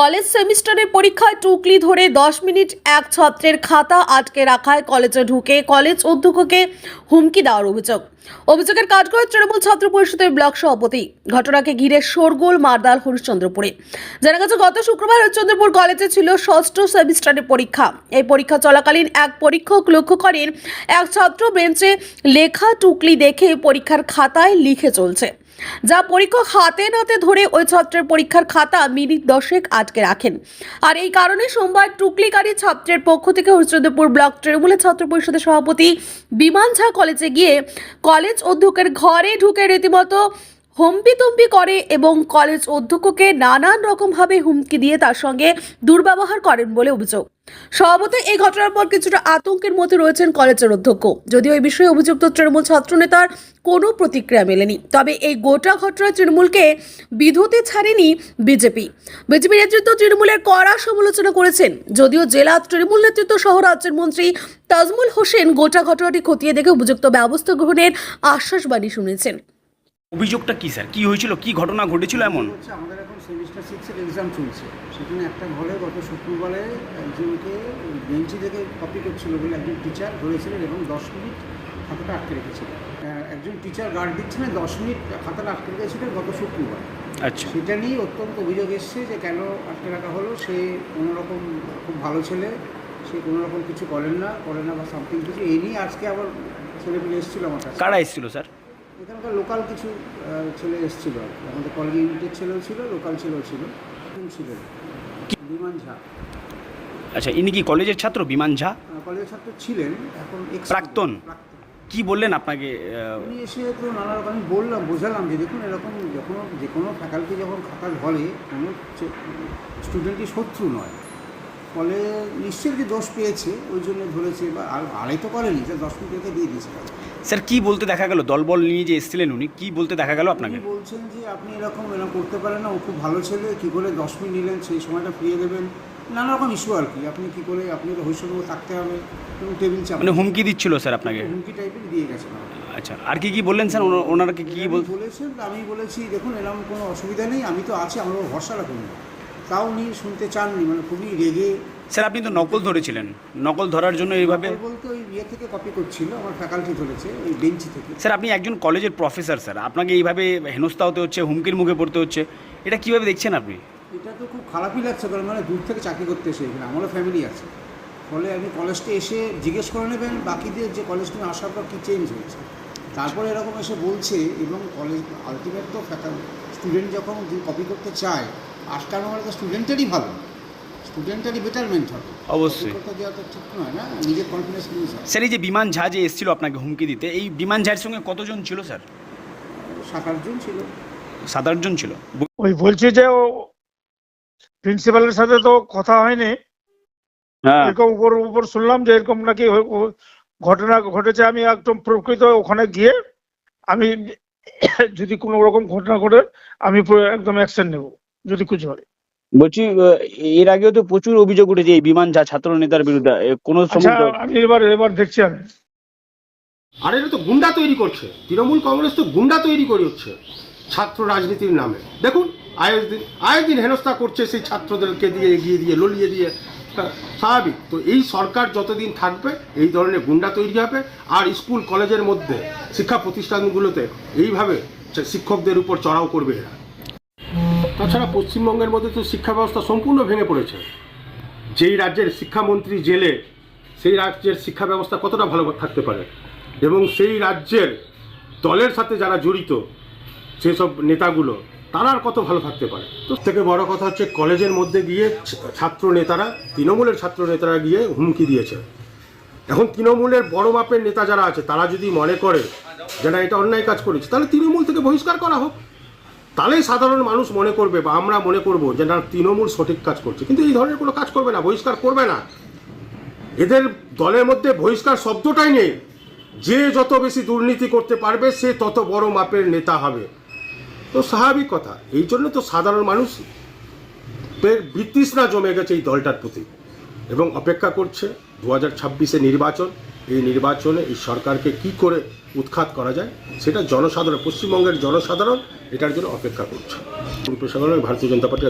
College সেমিস্টারের পরীক্ষায় টুকলি ধরে দশ মিনিট এক ছাত্রের খাতা আটকে রাখায় কলেজে ঢুকে কলেজ অধ্যক্ষকে হুমকি দেওয়ার অভিযোগ। অভিযোগের কাঠগড় তৃণমূল ছাত্র পরিষদের ব্লক সভাপতি। ঘটনাকে ঘিরে শোরগোল, মারদাল হরিশ্চন্দ্রপুরে। জানা গেছে, গত শুক্রবার হরিশ্চন্দ্রপুর কলেজে ছিল ষষ্ঠ সেমিস্টারের পরীক্ষা। এই পরীক্ষা চলাকালীন এক পরীক্ষক লক্ষ্য করেন, এক ছাত্র বেঞ্চে লেখা টুকলি দেখে পরীক্ষার খাতায় লিখে চলছে। যা পরীক্ষক হাতে নাতে ধরে ওই ছাত্রের পরীক্ষার খাতা মিনিট দশেক আটকে রাখেন। আর এই কারণে সোমবার টুকলিকারী ছাত্রের পক্ষ থেকে হরিচন্দ্রপুর ব্লক তৃণমূলের ছাত্র পরিষদের সভাপতি বিমান ঝা কলেজে গিয়ে কলেজ অধ্যক্ষের ঘরে ঢুকে রীতিমতো হম্পিতম্পি করে এবং কলেজ অধ্যক্ষকে নানান রকমভাবে হুমকি দিয়ে তার সঙ্গে দুর্ব্যবহার করেন বলে অভিযোগ। সভাপতি এই ঘটনার পর কিছুটা আতঙ্কের মধ্যে রয়েছেন কলেজের অধ্যক্ষ। যদিও এই বিষয়ে অভিযুক্ত তৃণমূল ছাত্রনেতার কোনো প্রতিক্রিয়া মেলেনি। তবে এই গোটা ঘটনায় তৃণমূলকে বিধতে ছাড়েনি বিজেপি। বিজেপি নেতৃত্ব তৃণমূলের কড়া সমালোচনা করেছেন। যদিও জেলা তৃণমূল নেতৃত্ব সহ রাজ্যের মন্ত্রী তাজমুল হোসেন গোটা ঘটনাটি খতিয়ে দেখে উপযুক্ত ব্যবস্থা গ্রহণের আশ্বাসবাণী শুনেছেন। অভিযোগটা কি স্যার? কি হয়েছিল? কি ঘটনা ঘটেছিল এমন? হচ্ছে আমাদের এখন সেমিস্টার সিক্সের এক্সাম চলছে। সেখানে একটা ঘরে গত শুক্রবারে একজনকে বেঞ্চি থেকে কপি করছিল বলে একজন টিচার ধরেছিলেন এবং দশ মিনিট খাতাটা আটকে রেখেছিলেন। একজন টিচার গার্ড দিচ্ছিলেন দশ মিনিট খাতাটা আটকে রেখেছিলেন গত শুক্রবার। আচ্ছা। সেটা নিয়ে অত্যন্ত অভিযোগ এসছে যে কেন আটকে রাখা হলো সে কোনোরকম খুব ভালো ছেলে সে কোনো রকম কিছু করেন না করে না বা সামথিং কিছু। এই নিয়ে আজকে আবার ছেলেপিলে এসেছিল আমার কাছে। কারা এসেছিল স্যার? এখানকার লোকাল কিছু ছেলে এসেছিল। আমাদের কলেজ ইউনিটের ছেলেও ছিল লোকাল ছেলেও ছিল। ছিলেন। বিমান ঝা। আচ্ছা ইনি কি কলেজের ছাত্র বিমান ঝা? কলেজের ছাত্র ছিলেন এখন প্রাক্তন? কি বললেন আপনাকে উনি এসে তো নানা রকম আমি বললাম বোঝালাম যে দেখুন এরকম যখন যে কোনো ফ্যাকাল্টি যখন খাতা ধরে কোনো স্টুডেন্টই শত্রু নয়। ফলে নিশ্চয়ই যে দোষ পেয়েছে ওই জন্য ধরেছে বা আর আড়াই তো করেনি যে দশ মিনিট দিয়ে দিয়েছে। স্যার কি বলতে দেখা গেল? দলবল নিয়ে যে এসেছিলেন উনি কি বলতে দেখা গেল আপনাকে? বলছেন যে আপনি এরকম এরকম করতে পারেন না ও খুব ভালো ছেলে কী করে দশ মিনিট নিলেন সেই সময়টা ফিরিয়ে দেবেন। নানা রকম ইস্যু আর কি আপনি কী করে আপনি তো হৈসঙ্গ থাকতে হবে এবং টেবিল চাপ মানে হুমকি দিচ্ছিল স্যার আপনাকে? হুমকি টাইপের দিয়ে গেছেন আমাকে। আচ্ছা আর কি কি বললেন স্যার? ওনা- ওনারা কি বলেছেন আমি বলেছি দেখুন এরকম কোনো অসুবিধা নেই আমি তো আছি আমার ভরসা রাখুন। তাও উনি শুনতে চাননি মানে খুবই রেগে স্যার আপনি তো নকল ধরেছিলেন। নকল ধরার জন্য এইভাবে বলতে ওই ইয়ে থেকে কপি করছিল আমার ফ্যাকাল্টি ধরেছে ওই বেঞ্চি থেকে। স্যার আপনি একজন কলেজের প্রফেসর স্যার। আপনাকে এইভাবে হেনস্থা হতে হচ্ছে হুমকির মুখে পড়তে হচ্ছে। এটা কীভাবে দেখছেন আপনি? এটা তো খুব খারাপই লাগছে কারণ মানে দূর থেকে চাকরি করতে এসে এখানে। আমারও ফ্যামিলি আছে। ফলে আপনি কলেজটা এসে জিজ্ঞেস করে নেবেন বাকিদের যে কলেজ নিয়ে আসার পর কী চেঞ্জ হয়েছে। তারপরে এরকম এসে বলছে এবং কলেজ আলটিমেট তো স্টুডেন্ট যখন কপি করতে চায় আটকানো তো স্টুডেন্টেরই ভালো। স্টুডেন্টেরই বেটারমেন্ট হবে। অবশ্যই। স্যার এই যে বিমান ঝা যে এসেছিল আপনাকে হুমকি দিতে এই বিমান ঝার সঙ্গে কতজন ছিল স্যার? সাত আটজন ছিল। সাত আটজন ছিল। ওই বলছে যে ও প্রিন্সিপালের সাথে তো কথা হয়নি। হ্যাঁ। এরকম উপর উপর শুনলাম যে এরকম নাকি ঘটনা ঘটেছে। আমি একদম প্রকৃত ওখানে গিয়ে আমি যদি কোনো রকম ঘটনা ঘটে আমি একদম অ্যাকশন নেব যদি কিছু হয়। বলছি এর আগেও তো প্রচুর অভিযোগ উঠেছে এই বিমান যা ছাত্র নেতার বিরুদ্ধে। কোনো আচ্ছা সময় আমি এবার এবার দেখছি আমি। আর এটা তো গুন্ডা তৈরি করছে। তৃণমূল কংগ্রেস তো গুন্ডা তৈরি করে হচ্ছে ছাত্র রাজনীতির নামে। দেখুন আয়ের দিন আয়ের দিন হেনস্থা করছে সেই ছাত্রদেরকে দিয়ে এগিয়ে দিয়ে ললিয়ে দিয়ে। স্বাভাবিক। তো এই সরকার যতদিন থাকবে এই ধরনের গুন্ডা তৈরি হবে। আর স্কুল কলেজের মধ্যে শিক্ষা প্রতিষ্ঠানগুলোতে এইভাবে শিক্ষকদের উপর চড়াও করবে এরা। তাছাড়া পশ্চিমবঙ্গের মধ্যে তো শিক্ষা ব্যবস্থা সম্পূর্ণ ভেঙে পড়েছে। যেই রাজ্যের শিক্ষামন্ত্রী জেলে, সেই রাজ্যের শিক্ষা ব্যবস্থা কতটা ভালো থাকতে পারে? এবং সেই রাজ্যের দলের সাথে যারা জড়িত, সেসব নেতাগুলো, তারা আর কত ভালো থাকতে পারে? তো থেকে বড় কথা হচ্ছে, কলেজের মধ্যে গিয়ে ছাত্র নেতারা তৃণমূলের ছাত্র নেতারা গিয়ে হুমকি দিয়েছে। এখন তৃণমূলের বড় মাপের নেতা যারা আছে, তারা যদি মনে করে যারা এটা অন্যায় কাজ করেছে, তাহলে তৃণমূল থেকে বহিষ্কার করা হোক। তাহলেই সাধারণ মানুষ মনে করবে বা আমরা মনে করব যে না, তৃণমূল সঠিক কাজ করছে। কিন্তু এই ধরনের কোনো কাজ করবে না, বহিষ্কার করবে না। এদের দলের মধ্যে বহিষ্কার শব্দটাই নেই। যে যত বেশি দুর্নীতি করতে পারবে, সে তত বড় মাপের নেতা হবে। তো স্বাভাবিক কথা, এই জন্য তো সাধারণ মানুষ পে- বিতৃষ্ণা জমে গেছে এই দলটার প্রতি। এবং অপেক্ষা করছে দু হাজার ছাব্বিশে নির্বাচন। এই নির্বাচনে এই সরকারকে কি করে উৎখাত করা যায়, সেটা জনসাধারণ, পশ্চিমবঙ্গের জনসাধারণ এটার জন্য অপেক্ষা করছে। পেশাগত ভারতীয় জনতা পার্টি